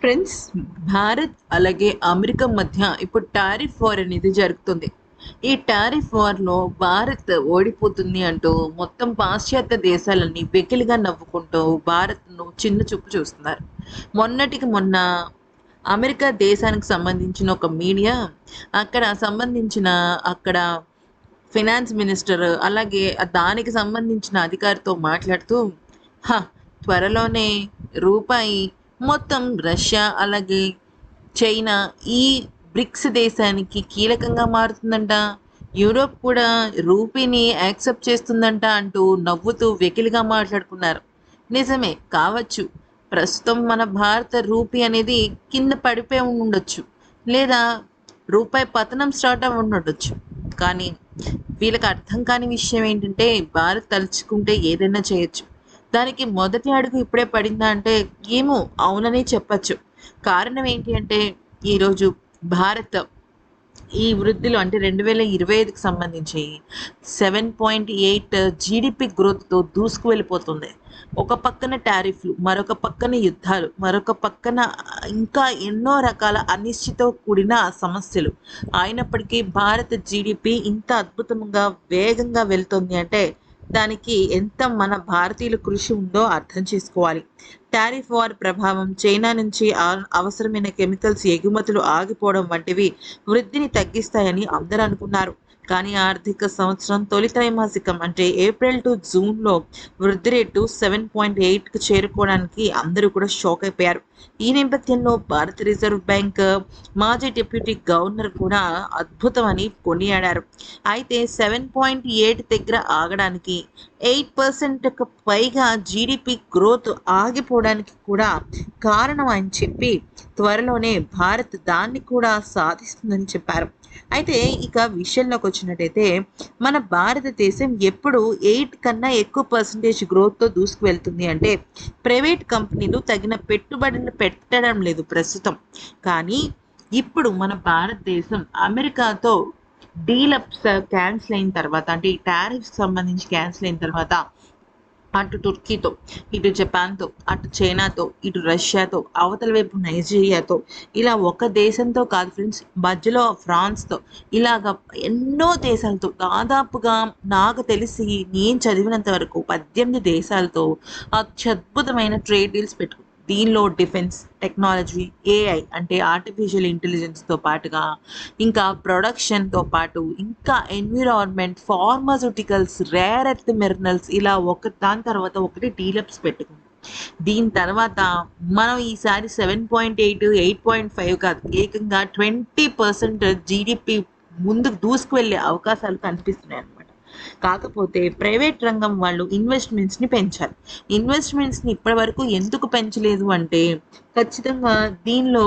Friends Bharat అలాగే America మధ్య ఇప్పుడు టారిఫ్ వార్ అనేది జరుగుతుంది. ఈ టారిఫ్ వార్లో భారత్ ఓడిపోతుంది అంటూ మొత్తం పాశ్చాత్య దేశాలన్నీ వెకిలిగా నవ్వుకుంటూ భారత్ను చిన్న చూపు చూస్తున్నారు. మొన్నటికి మొన్న అమెరికా దేశానికి సంబంధించిన ఒక మీడియా అక్కడ సంబంధించిన అక్కడ ఫినాన్స్ మినిస్టర్ అలాగే దానికి సంబంధించిన అధికారితో మాట్లాడుతూ "హ, త్వరలోనే రూపాయి మొత్తం రష్యా అలాగే చైనా ఈ బ్రిక్స్ దేశానికి కీలకంగా మారుతుందంట. యూరోప్ కూడా రూపీని యాక్సెప్ట్ చేస్తుందంట అంటూ నవ్వుతూ వెకిలిగా మాట్లాడుకున్నారు. నిజమే కావచ్చు ప్రస్తుతం మన భారత రూపీ అనేది కింద పడిపోయి ఉండొచ్చు లేదా రూపాయి పతనం స్టార్ట్ అవ్వ ఉండొచ్చు. కానీ వీళ్ళకి అర్థం కాని విషయం ఏంటంటే భారత్ తలుచుకుంటే ఏదైనా చేయొచ్చు. దానికి మొదటి అడుగు ఇప్పుడే పడిందా అంటే ఏమో అవుననే చెప్పచ్చు. కారణం ఏంటి అంటే ఈరోజు భారత్ ఈ వృద్ధిలో అంటే రెండు వేల ఇరవై ఐదుకి సంబంధించి సెవెన్ పాయింట్ ఎయిట్ జీడిపి గ్రోత్తో దూసుకు వెళ్ళిపోతుంది ఒక పక్కన టారిఫ్లు మరొక పక్కన యుద్ధాలు మరొక పక్కన ఇంకా ఎన్నో రకాల అనిశ్చిత కూడిన సమస్యలు. అయినప్పటికీ భారత జీడిపి ఇంత అద్భుతంగా వేగంగా వెళ్తుంది అంటే దానికి ఎంత మన భారతీయుల కృషి ఉందో అర్థం చేసుకోవాలి. టారిఫ్ వార్ ప్రభావం చైనా నుంచి అవసరమైన కెమికల్స్ ఎగుమతులు ఆగిపోవడం వంటివి వృద్ధిని తగ్గిస్తాయని అందరూ అనుకున్నారు. కానీ ఆర్థిక సంవత్సరం తొలి త్రైమాసికం అంటే ఏప్రిల్ టు జూన్లో వృద్ధి రేటు సెవెన్ పాయింట్ ఎయిట్కి చేరుకోవడానికి అందరూ కూడా షాక్ అయిపోయారు. ఈ నేపథ్యంలో భారత రిజర్వ్ బ్యాంక్ మాజీ డిప్యూటీ గవర్నర్ కూడా అద్భుతమని కొనియాడారు అయితే సెవెన్ పాయింట్ ఎయిట్ దగ్గర ఆగడానికి ఎయిట్ పర్సెంట్కు పైగా జీడిపి గ్రోత్ ఆగిపోవడానికి కూడా కారణం అని చెప్పి త్వరలోనే భారత్ దాన్ని కూడా సాధిస్తుందని చెప్పారు. అయితే ఇక విషయంలోకి వచ్చినట్టయితే మన భారతదేశం ఎప్పుడు ఎయిట్ కన్నా ఎక్కువ పర్సంటేజ్ గ్రోత్తో దూసుకువెళ్తుంది అంటే ప్రైవేట్ కంపెనీలు తగిన పెట్టుబడులు పెట్టడం లేదు ప్రస్తుతం. కానీ ఇప్పుడు మన భారతదేశం అమెరికాతో డీలప్స్ క్యాన్సిల్ అయిన తర్వాత అంటే ఈ టారిఫ్ సంబంధించి క్యాన్సిల్ అయిన తర్వాత అటు టుర్కీతో ఇటు జపాన్తో అటు చైనాతో ఇటు రష్యాతో అవతల వైపు నైజీరియాతో ఇలా ఒక దేశంతో కాదు ఫ్రెండ్స్ మధ్యలో ఫ్రాన్స్తో ఇలాగ ఎన్నో దేశాలతో దాదాపుగా నాకు తెలిసి నేను చదివినంత వరకు పద్దెనిమిది దేశాలతో అత్యద్భుతమైన ట్రేడ్ డీల్స్ పెట్టుకు దీనిలో డిఫెన్స్ టెక్నాలజీ ఏఐ అంటే ఆర్టిఫిషియల్ ఇంటెలిజెన్స్తో పాటుగా ఇంకా ప్రొడక్షన్తో పాటు ఇంకా environment pharmaceuticals rare earth minerals ఇలా ఒక దాని తర్వాత ఒకటి డీలప్స్ పెట్టుకుంది. దీని తర్వాత మనం ఈసారి seven point eight eight point five కాదు ఏకంగా ట్వంటీ పర్సెంట్ జీడిపి ముందుకు దూసుకువెళ్ళే అవకాశాలు కనిపిస్తున్నాయి అన్నమాట కాకపోతే ప్రైవేట్ రంగం వాళ్ళు ఇన్వెస్ట్మెంట్స్ని పెంచాలి. ఇన్వెస్ట్మెంట్స్ని ఇప్పటివరకు ఎందుకు పెంచలేదు అంటే ఖచ్చితంగా దీనిలో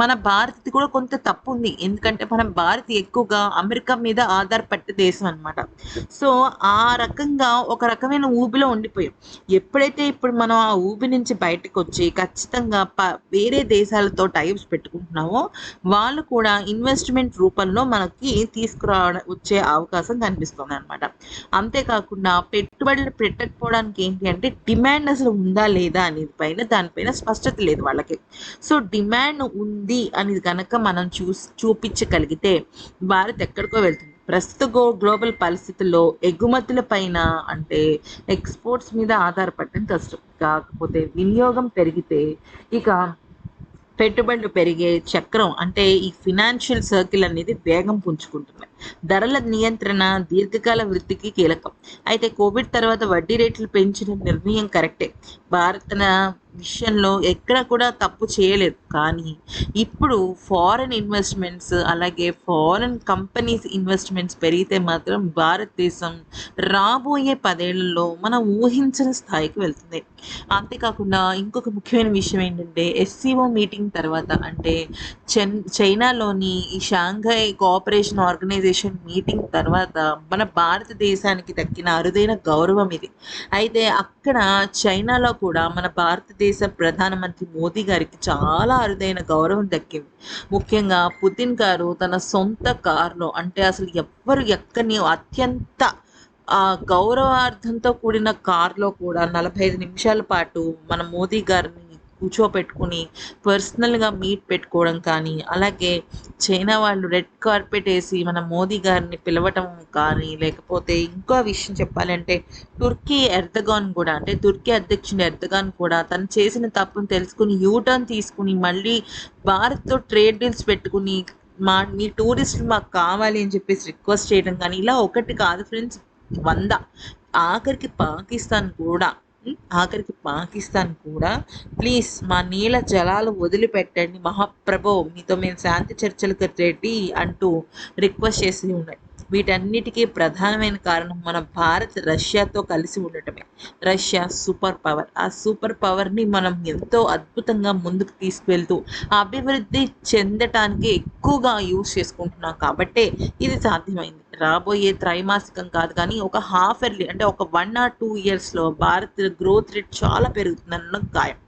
మన భారత్ కూడా కొంత తప్పు ఉంది ఎందుకంటే మన భారత్ ఎక్కువగా అమెరికా మీద ఆధారపడ్డ దేశం అన్నమాట. సో ఆ రకంగా ఒక రకమైన ఊబిలో ఉండిపోయాం. ఎప్పుడైతే ఇప్పుడు మనం ఆ ఊబి నుంచి బయటకు వచ్చి ఖచ్చితంగా ప వేరే దేశాలతో టైప్స్ పెట్టుకుంటున్నామో వాళ్ళు కూడా ఇన్వెస్ట్మెంట్ రూపంలో మనకి తీసుకురావడం వచ్చే అవకాశం కనిపిస్తుంది అనమాట అంతేకాకుండా పెట్టుబడులు పెట్టకపోవడానికి ఏంటి అంటే డిమాండ్ అసలు ఉందా లేదా అనేది పైన దానిపైన స్పష్టత లేదు వాళ్ళకి. సో డిమాండ్ ఉంది అని కనుక మనం చూసి చూపించగలిగితే భారత్ ఎక్కడికో వెళ్తుంది. ప్రస్తుత గో గ్లోబల్ పరిస్థితుల్లో ఎగుమతుల పైన అంటే ఎక్స్పోర్ట్స్ మీద ఆధారపడటం కష్టం. కాకపోతే వినియోగం పెరిగితే ఇక పెట్టుబడులు పెరిగే చక్రం అంటే ఈ ఫినాన్షియల్ సర్కిల్ అనేది వేగం పుంజుకుంటుంది. ధరల నియంత్రణ దీర్ఘకాల వృద్ధికి కీలకం. అయితే కోవిడ్ తర్వాత వడ్డీ రేట్లు పెంచిన నిర్ణయం కరెక్టే. భారత విషయంలో ఎక్కడ కూడా తప్పు చేయలేదు. కానీ ఇప్పుడు ఫారెన్ ఇన్వెస్ట్మెంట్స్ అలాగే ఫారెన్ కంపెనీస్ ఇన్వెస్ట్మెంట్స్ పెరిగితే మాత్రం భారతదేశం రాబోయే పదేళ్ళలో మనం ఊహించని స్థాయికి వెళ్తుంది. అంతేకాకుండా ఇంకొక ముఖ్యమైన విషయం ఏంటంటే ఎస్సీఓ మీటింగ్ తర్వాత అంటే చెన్ చైనాలోని ఈ షాంఘై కోఆపరేషన్ ఆర్గనైజేషన్ మీటింగ్ తర్వాత మన భారతదేశానికి దక్కిన అరుదైన గౌరవం ఇది. అయితే అక్కడ చైనాలో కూడా మన భారతదేశ ప్రధానమంత్రి మోదీ గారికి చాలా అరుదైన గౌరవం దక్కింది. ముఖ్యంగా పుతిన్ గారు తన సొంత కారులో అంటే అసలు ఎవ్వరు ఎక్కని అత్యంత ఆ గౌరవార్థంతో కూడిన కారులో కూడా నలభై ఐదు నిమిషాల పాటు మన మోదీ గారిని కూర్చోపెట్టుకుని పర్సనల్గా మీట్ పెట్టుకోవడం కానీ అలాగే చైనా వాళ్ళు రెడ్ కార్పెట్ వేసి మన మోదీ గారిని పిలవటం కానీ లేకపోతే ఇంకో విషయం చెప్పాలంటే తుర్కీ ఎర్దగాన్ కూడా అంటే తుర్కీ అధ్యక్షుడు ఎర్దగాన్ కూడా తను చేసిన తప్పును తెలుసుకుని యూటర్న్ తీసుకుని మళ్ళీ భారత్తో ట్రేడ్ డీల్స్ పెట్టుకుని మా మీ టూరిస్టులు మాకు కావాలి అని చెప్పేసి రిక్వెస్ట్ చేయడం కానీ ఇలా ఒకటి కాదు ఫ్రెండ్స్ వంద ఆఖరికి పాకిస్తాన్ కూడా ఆఖరికి పాకిస్తాన్ కూడా ప్లీజ్ మా నీళ్ళ జలాలు వదిలిపెట్టండి మహాప్రభో మీతో మేము శాంతి చర్చలకు రెడ్డి అంటూ రిక్వెస్ట్ చేసి ఉన్నాయి వీటన్నిటికీ ప్రధానమైన కారణం మన భారత్ రష్యాతో కలిసి ఉండటమే. Russia super power. ఆ సూపర్ పవర్ని మనం ఎంతో అద్భుతంగా ముందుకు తీసుకువెళ్తూ అభివృద్ధి చెందటానికి ఎక్కువగా యూజ్ చేసుకుంటున్నాం కాబట్టే ఇది సాధ్యమైంది. రాబోయే త్రైమాసికం కాదు కానీ ఒక హాఫ్ ఇయర్లీ అంటే ఒక వన్ ఆర్ టూ ఇయర్స్లో భారత్ గ్రోత్ రేట్ చాలా పెరుగుతుందన్న గాయం.